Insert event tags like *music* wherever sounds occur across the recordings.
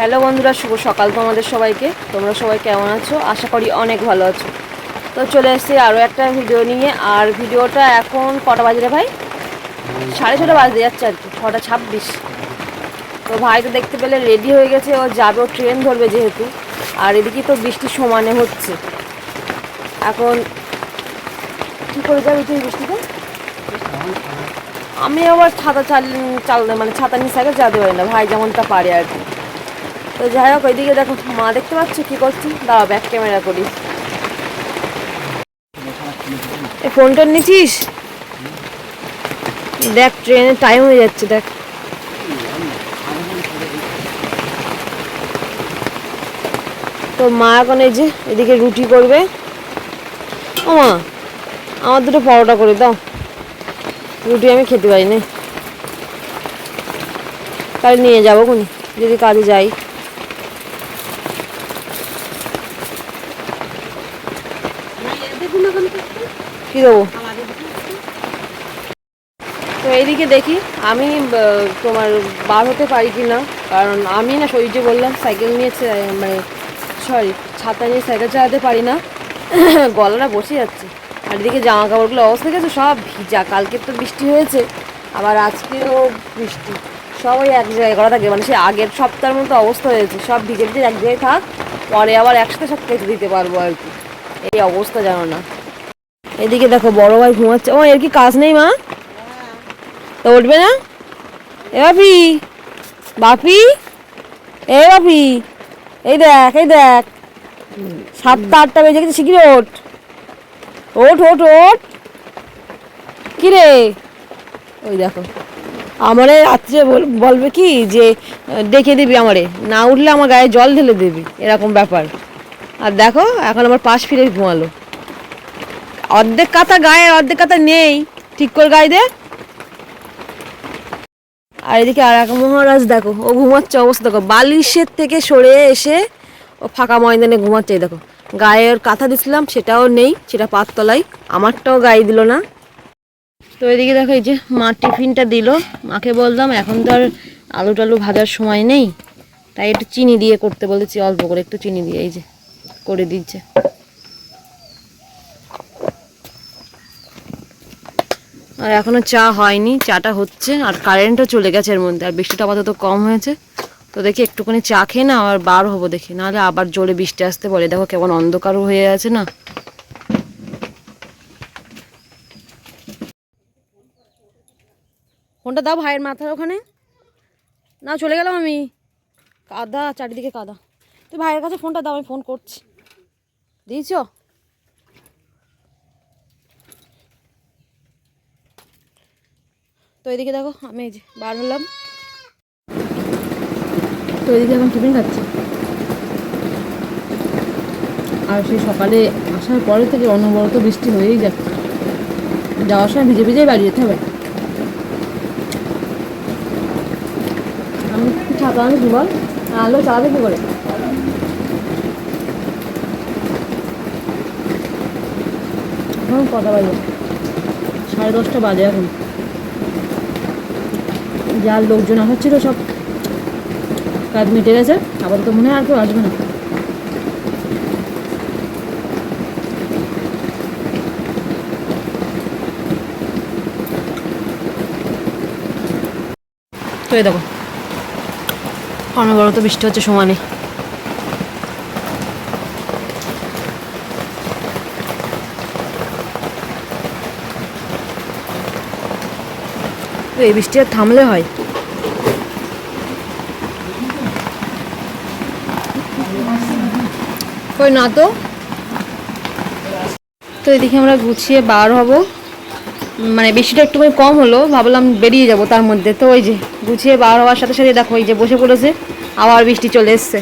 Hello বন্ধুরা, শুভ সকাল তোমাদের সবাইকে। তোমরা সবাই কেমন আছো? আশা করি অনেক ভালো আছো। তো চলে এসেছি আরও একটা ভিডিও নিয়ে। আর ভিডিওটা এখন কটা বাজে ভাই? সাড়ে ছটা বাজতে যাচ্ছে আর কি, ছটা ছাব্বিশ। তো ভাই তো দেখতে পেলে রেডি হয়ে গেছে, ও যাবে, ও ট্রেন ধরবে যেহেতু। আর এদিকে তো বৃষ্টি সমানে হচ্ছে। এখন কী করে যাবে তুই বৃষ্টিতে? আমি আবার ছাতা চাল চাল মানে ছাতা নিয়ে সাইকেল চালাতে পারি না, ভাই যেমনটা পারে আর কি। তো যাই হোক, ওইদিকে দেখো, মা দেখতে পাচ্ছ কি করছি? দাঁড়াও ব্যাক ক্যামেরা করি। এই ফোনটা নিছিস দেখ ট্রেনের টাইম হয়ে যাচ্ছে, দেখ। তো মা এখন এই যে, এদিকে রুটি করবে। ও মা, আমার দুটো পরোটা করে দাও। রুটি আমি খেতে পারি না তাহলে নিয়ে যাব কোনি যদি কাজে যাই। কি দেবো? তো এইদিকে দেখি আমি তোমার বার হতে পারি কি না কারণ আমি না সহ্য বললাম সাইকেল নিয়ে মানে সরি ছাতা নিয়ে সাইকেল চালাতে পারি না। *coughs* গলাটা বসে যাচ্ছে। আর এদিকে জামা কাপড়গুলো অবস্থা গেছে সব ভিজা। কালকে তো বৃষ্টি হয়েছে আবার আজকেও বৃষ্টি। সব ওই এক জায়গায় করা থাকে মানে সে আগের সপ্তাহের মতো অবস্থা হয়েছে। সব ভিজে ভিজে এক জায়গায় থাক পরে আবার একসাথে সব কেটে দিতে পারব আর কি। এই অবস্থা জানো না। এদিকে দেখো বড় ভাই ঘুমাচ্ছে। ও এর কি কাজ নেই মা? তো উঠবে না? এ বাপি বাপি এ বাপি এই দেখ এই দেখ। সাতটা আটটা বেজে গেছে শিগগির ওঠ। ওঠ ওঠ ওঠ। কি রে? ওই দেখো। আমারে রাত্রে বল- বলবে কি যে ডেকে দিবি আমারে। না উঠলে আমার গায়ে জল ঢেলে দিবি। এরকম ব্যাপার। আর দেখো, এখন আমার পাশ ফিরে ঘুমালো। অর্ধেক কাতা গায়ে অর্ধেক কাতা নেই। ঠিক করে গায়ে দে। আর এদিকে আর এক মহারাজ দেখো, ও ঘুমাচ্ছে অবস্থা দেখো। বালিশের থেকে সরে এসে ও ফাঁকা ময়দানে ঘুমাচ্ছে দেখো। ওর কাঁথা দিছিলাম, সেটাও নেই, সেটা পাততলায়। আমারটাও গায়ে দিল না। তো এদিকে দেখো, এই যে মা টিফিনটা দিল। মাকে বললাম, এখন তো আর আলু টালু ভাজার সময় নেই। তাই একটু চিনি দিয়ে করতে বলেছি, অল্প করে একটু চিনি দিয়ে, এই যে। করে দিচ্ছে। আর এখনও চা হয়নি, চাটা হচ্ছে, আর কারেন্টও চলে গেছে এর মধ্যে, আর বৃষ্টিটা আপাতত কম হয়েছে। তো দেখি একটুখানি চা খেয়ে না আর বার হব দেখি, নাহলে আবার জোরে বৃষ্টি আসতে পারে। দেখো কেমন অন্ধকারও হয়ে আছে না। ফোনটা দাও ভাইয়ের মাথার ওখানে। না, চলে গেলাম আমি। কাদা, চারিদিকে কাদা। তুই ভাইয়ের কাছে ফোনটা দাও, আমি ফোন করছি। দিয়েছ? তো এদিকে দেখো, আমি এই যে বার হলাম। তো এদিকে এখন টিফিন খাচ্ছি। আর সেই সকালে আসার পরে থেকে অনবরত বৃষ্টি হয়েই যাচ্ছে। যাওয়ার সময় ভিজে ভিজেই বাড়ি যেতে হবে। আমি ছাতা কি বল। আলো চালাবে কি করে? এখন কটা বাজে সাড়ে দশটা বাজে এখন। যার লোকজন আসাচ্ছিল সব কাজ মিটে গেছে আবার তো মনে হয় আর কেউ আসবে না। তো এই দেখো, অনবরত বৃষ্টি হচ্ছে সমানে তো এই বৃষ্টি আর থামলে হয়। কই না তো? তো এদিকে আমরা গুছিয়ে বার হব। মানে বৃষ্টিটা একটুখানি কম হলো, ভাবলাম বেরিয়ে যাব তার মধ্যে। তো ওই যে গুছিয়ে বার হওয়ার সাথে সাথে দেখো ওই যে বসে পড়েছে, আবার বৃষ্টি চলে এসছে।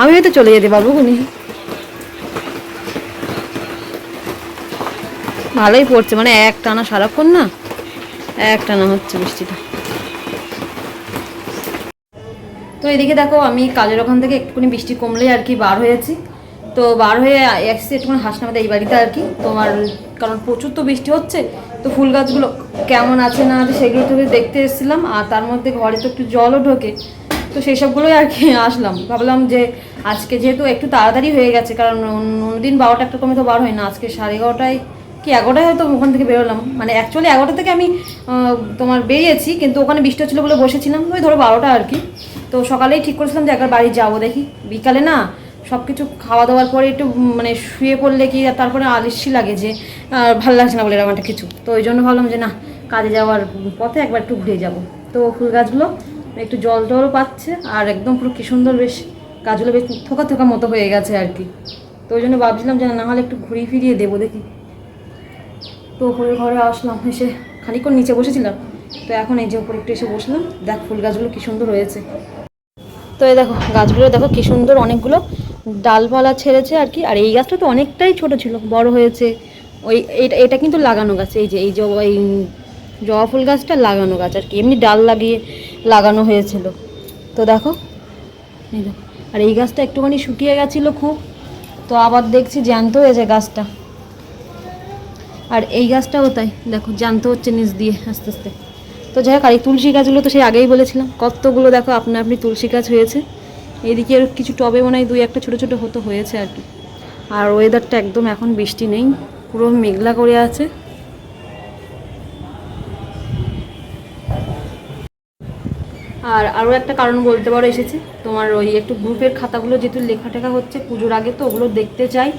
আমি হয়তো চলে যেতে পারব খুনি। ভালোই পড়ছে মানে এক টানা সারাক্ষণ না? এক টানা হচ্ছে বৃষ্টিটা। তো এদিকে দেখো, আমি কাজের ওখান থেকে একটুখানি বৃষ্টি কমলেই আর কি বার হয়েছি তো বার হয়ে এসছি একটুখানি হাসনামাতে এই বাড়িতে আর কি। তোমার কারণ প্রচুর তো বৃষ্টি হচ্ছে, তো ফুল গাছগুলো কেমন আছে না আছে সেগুলো তো দেখতে এসেছিলাম, আর তার মধ্যে ঘরে তো একটু জলও ঢোকে। তো সেই সবগুলোই আর কি আসলাম। ভাবলাম যে আজকে যেহেতু একটু তাড়াতাড়ি হয়ে গেছে, কারণ অন্য- অন্যদিন বারোটা একটা কমে তো বার হয় না, আজকে সাড়ে এগারোটায় কি, এগারোটায় হয়তো ওখান থেকে বেরোলাম। মানে অ্যাকচুয়ালি এগারোটা থেকে আমি তোমার বেরিয়েছি, কিন্তু ওখানে বৃষ্টি হচ্ছিল বলে বসেছিলাম। ওই ধরো বারোটা আর কি। তো সকালেই ঠিক করেছিলাম যে একবার বাড়ি যাব দেখি। বিকালে না সব কিছু খাওয়া দাওয়ার পরে একটু মানে শুয়ে পড়লে কি, তারপরে আলিসি লাগে যে ভালো লাগছে না বলে এরকম একটা কিছু। তো ওই জন্য ভাবলাম যে না, কাজে যাওয়ার পথে একবার একটু ঘুরে যাব। তো ফুল গাছগুলো একটু জল টলও পাচ্ছে, আর একদম পুরো কি সুন্দর বেশ, গাছগুলো বেশ থোকা থোকা মতো হয়ে গেছে আর কি। তো ওই জন্য ভাবছিলাম যে না হলে একটু ঘুরিয়ে ফিরিয়ে দেবো দেখি। তো ওপরের ঘরে আসলাম, এসে খানিকক্ষণ নিচে বসেছিলাম। তো এখন এই যে উপরে একটু এসে বসলাম, দেখ ফুল গাছগুলো কি সুন্দর হয়েছে। তো এই দেখো, গাছগুলো দেখো কি সুন্দর অনেকগুলো ডালপালা ছেড়েছে আর কি। আর এই গাছটা তো অনেকটাই ছোট ছিল, বড় হয়েছে। ওই এটা এটা কিন্তু লাগানো গাছ, এই যে এই যে এই জবা ফুল গাছটা লাগানো গাছ আর কি। এমনি ডাল লাগিয়ে লাগানো হয়েছিল। তো দেখো দেখো। আর এই গাছটা একটুখানি শুকিয়ে গেছিল খুব। তো আবার দেখছি জ্যান্ত হয়েছে গাছটা। আর এই গাছটাও তাই, দেখো, জ্যান্ত হচ্ছে নিচ দিয়ে আস্তে আস্তে। তো যাই হোক, আর এই তুলসী গাছগুলো তো সেই আগেই বলেছিলাম, কতগুলো দেখো আপনা আপনি তুলসী গাছ হয়েছে। এইদিকে আর কিছু টবে মনে হয় দুই একটা ছোটো ছোটো হতো, হয়েছে আর কি। আর ওয়েদারটা একদম এখন বৃষ্টি নেই, পুরো মেঘলা করে আছে। আর আরও একটা কারণ বলতে পারো, এসেছে তোমার ওই একটু গ্রুপের খাতাগুলো যেহেতু লেখা টেখা হচ্ছে, পুজোর আগে তো ওগুলো দেখতে চাই।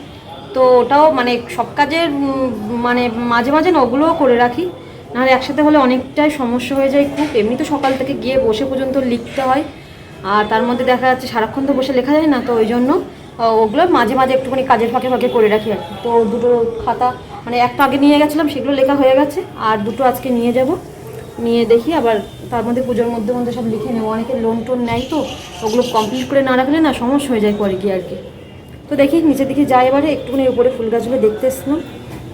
তো ওটাও মানে সব কাজের মানে মাঝে মাঝে না ওগুলোও করে রাখি। নাহলে একসাথে হলে অনেকটাই সমস্যা হয়ে যায় খুব। এমনি তো সকাল থেকে গিয়ে বসে পর্যন্ত লিখতে হয়। আর তার মধ্যে দেখা যাচ্ছে সারাক্ষণ তো বসে লেখা যায় না, তো ওই জন্য ওগুলো মাঝে মাঝে একটুখানি কাজের ফাঁকে ফাঁকে করে রাখি আর তো দুটো খাতা মানে একটা আগে নিয়ে গেছিলাম, সেগুলো লেখা হয়ে গেছে। আর দুটো আজকে নিয়ে যাব। নিয়ে দেখি আবার তার মধ্যে পুজোর মধ্যে মধ্যে সব লিখে নেব। অনেকে লোন টোন নেয় তো, ওগুলো কমপ্লিট করে না রাখলে না সমস্যা হয়ে যায় পরে গিয়ে আর কি। তো দেখি নিচের দিকে যাই এবারে, একটুখানি উপরে ফুল গাছগুলো দেখতে এসলাম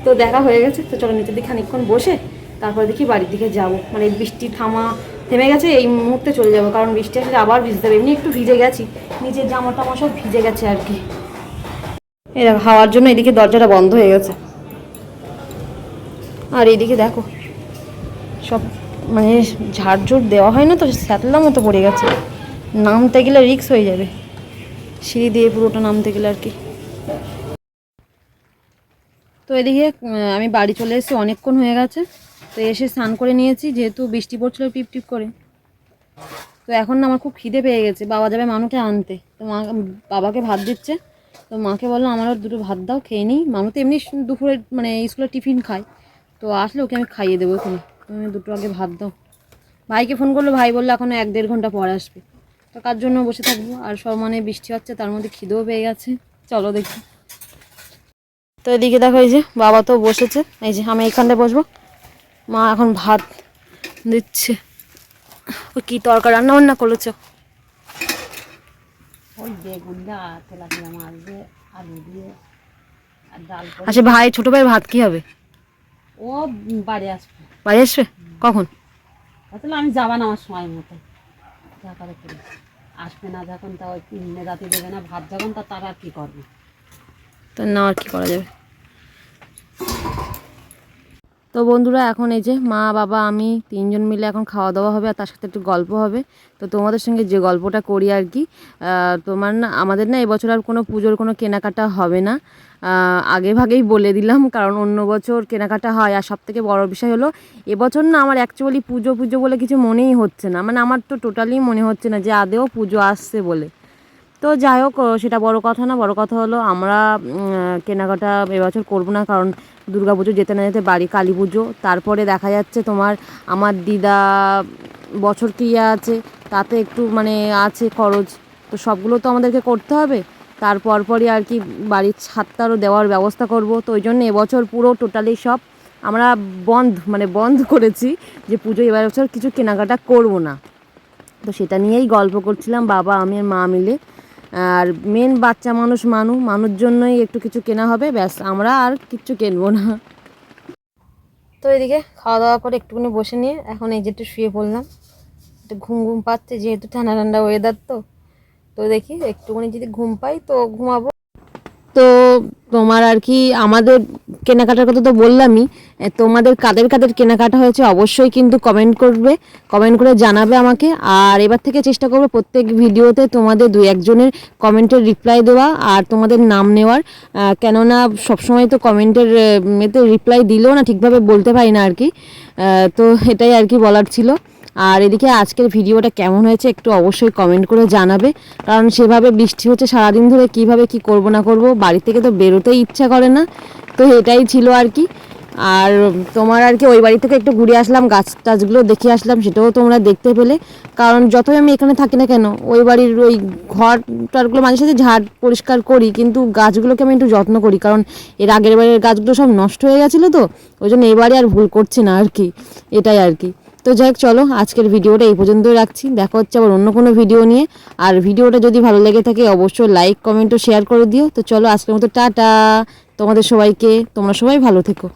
তো দেখা হয়ে গেছে, তো চলো নিচের দিকে খানিকক্ষণ বসে তারপরে দেখি বাড়ির দিকে যাব। মানে বৃষ্টি থামা থেমে গেছে, এই মুহূর্তে চলে যাব, কারণ বৃষ্টি আসলে আবার ভিজতে হবে। এমনি একটু ভিজে গেছি নিচের জামা টামা সব ভিজে গেছে আর কি। দেখো, হাওয়ার জন্য এদিকে দরজাটা বন্ধ হয়ে গেছে। আর এইদিকে দেখো, সব মানে ঝাড়ঝুড় দেওয়া হয় না তো স্যাতলা মতো পড়ে গেছে। নামতে গেলে রিক্স হয়ে যাবে। সিঁড়ি দিয়ে পুরোটা নামতে গেলে আর কি। তো এদিকে আমি বাড়ি চলে এসেছি, অনেকক্ষণ হয়ে গেছে। তো এসে স্নান করে নিয়েছি, যেহেতু বৃষ্টি পড়ছিল, টিপ টিপ করে। তো এখন না আমার খুব খিদে পেয়ে গেছে, বাবা যাবে মানুকে আনতে। তো মা, বাবাকে ভাত দিচ্ছে। তো মাকে বলল আমারও দুটো ভাত দাও, খেয়ে নিই। মানু তো এমনি দুপুরে মানে স্কুলে টিফিন খায়। তো আসলে ওকে আমি খাইয়ে দেবো এখানে তুমি দুটো আগে ভাত দাও। ভাইকে ফোন করল, ভাই বলল, এখনও এক দেড় ঘণ্টা পর আসবে। তো কার জন্য বসে থাকব? আর সব মানে বৃষ্টি হচ্ছে তার মধ্যে খিদেও পেয়ে গেছে। চলো দেখি। তো এদিকে দেখো এই যে বাবা তো বসেছে। এই যে আমি এইখানটায় বসবো। মা এখন ভাত দিচ্ছে। ও কী তরকার রান্না বান্না করেছ আচ্ছা ভাই ছোট ভাই ভাত কি হবে? ও বাড়ি আসবে। বাড়ি আসবে? কখন? আমি যাবা না আমার সময় মতো। যা করি। আসবে না যখন তা ওই রাতে দেবে না, ভাত যখন তা তারা আর কী করবে? তো না আর কি করা যাবে? তো বন্ধুরা, এখন এই যে মা, বাবা, আমি তিনজন মিলে এখন খাওয়া দাওয়া হবে আর তার সাথে একটু গল্প হবে। তো তোমাদের সঙ্গে যে গল্পটা করি আর কি তোমার না, আমাদের না এবছর আর কোনো পুজোর কোনো কেনাকাটা হবে না। আগে ভাগেই বলে দিলাম, কারণ অন্য বছর কেনাকাটা হয়। আর সব থেকে বড় বিষয় হলো, এবছর না আমার অ্যাকচুয়ালি পুজো পুজো বলে কিছু মনেই হচ্ছে না। মানে আমার তো টোটালি মনে হচ্ছে না যে আদেও পুজো আসছে বলে। তো যাই হোক সেটা বড় কথা না, বড় কথা হলো আমরা কেনাকাটা এবছর করব না, কারণ দুর্গা পুজো যেতে না যেতে বাড়ি কালী পুজো। তারপরে দেখা যাচ্ছে তোমার আমার দিদা বছর ক্রিয়া আছে, তাতে একটু মানে আছে খরচ। তো সবগুলো তো আমাদেরকে করতে হবে। তারপর পরই আর কি বাড়ির ছাদটারও দেওয়ার ব্যবস্থা করব। তো ওই জন্য এবছর পুরো টোটালি সব আমরা বন্ধ মানে বন্ধ করেছি যে পুজো এবার বছর কিছু কেনাকাটা করব না। তো সেটা নিয়েই গল্প করছিলাম বাবা, আমি আর মা মিলে। আর মেন বাচ্চা মানুষ মানু মানুষ জন্যই একটু কিছু কেনা হবে, ব্যাস আমরা আর কিচ্ছু কেনবো না। তো এদিকে খাওয়া দাওয়া করে একটুখানি বসে নিয়ে এখন এই যে একটু শুয়ে পড়লাম, একটু ঘুম ঘুম পাচ্ছে, যেহেতু ঠান্ডা ঠান্ডা ওয়েদার তো তো দেখি একটুখানি যদি ঘুম পাই তো ঘুমাবো। তো তোমার আর কি, আমাদের কেনাকাটার কথা তো বললামই তোমাদের কাদের কাদের কেনাকাটা হয়েছে অবশ্যই কিন্তু কমেন্ট করবে কমেন্ট করে জানাবে আমাকে। আর এবার থেকে চেষ্টা করব প্রত্যেক ভিডিওতে তোমাদের দু একজনের কমেন্টের রিপ্লাই দেওয়া আর তোমাদের নাম নেওয়ার। কেননা সবসময় তো কমেন্টের এতে রিপ্লাই দিলেও না ঠিকভাবে বলতে পারি না আর কি। তো এটাই আর কি বলার ছিল। আর এদিকে আজকের ভিডিওটা কেমন হয়েছে একটু অবশ্যই কমেন্ট করে জানাবে। কারণ সেভাবে বৃষ্টি হচ্ছে সারাদিন ধরে, কীভাবে কি করব না করব, বাড়ি থেকে তো বেরোতেই ইচ্ছা করে না। তো এটাই ছিল আর কি। আর তোমার আর কি ওই বাড়ি থেকে একটু ঘুরে আসলাম, গাছ টাছগুলো দেখে আসলাম, সেটাও তোমরা দেখতে পেলে। কারণ যতই আমি এখানে থাকি না কেন, ওই বাড়ির ওই ঘর টারগুলো মাঝে সাথে ঝাড় পরিষ্কার করি, কিন্তু গাছগুলোকে আমি একটু যত্ন করি, কারণ এর আগের বাড়ির গাছগুলো সব নষ্ট হয়ে গেছিল তো, ওই জন্য এবারে আর ভুল করছি না আর কি, এটাই আর কি। তো যাই হোক, চলো, আজকের ভিডিওটা এই পর্যন্তই রাখছি। দেখা হচ্ছে আবার অন্য কোনো ভিডিও নিয়ে। আর ভিডিওটা যদি ভালো লেগে থাকে, অবশ্যই লাইক কমেন্ট ও শেয়ার করে দিও। তো চলো, আজকের মতো টাটা। তোমাদের সবাইকে, তোমরা সবাই ভালো থেকো।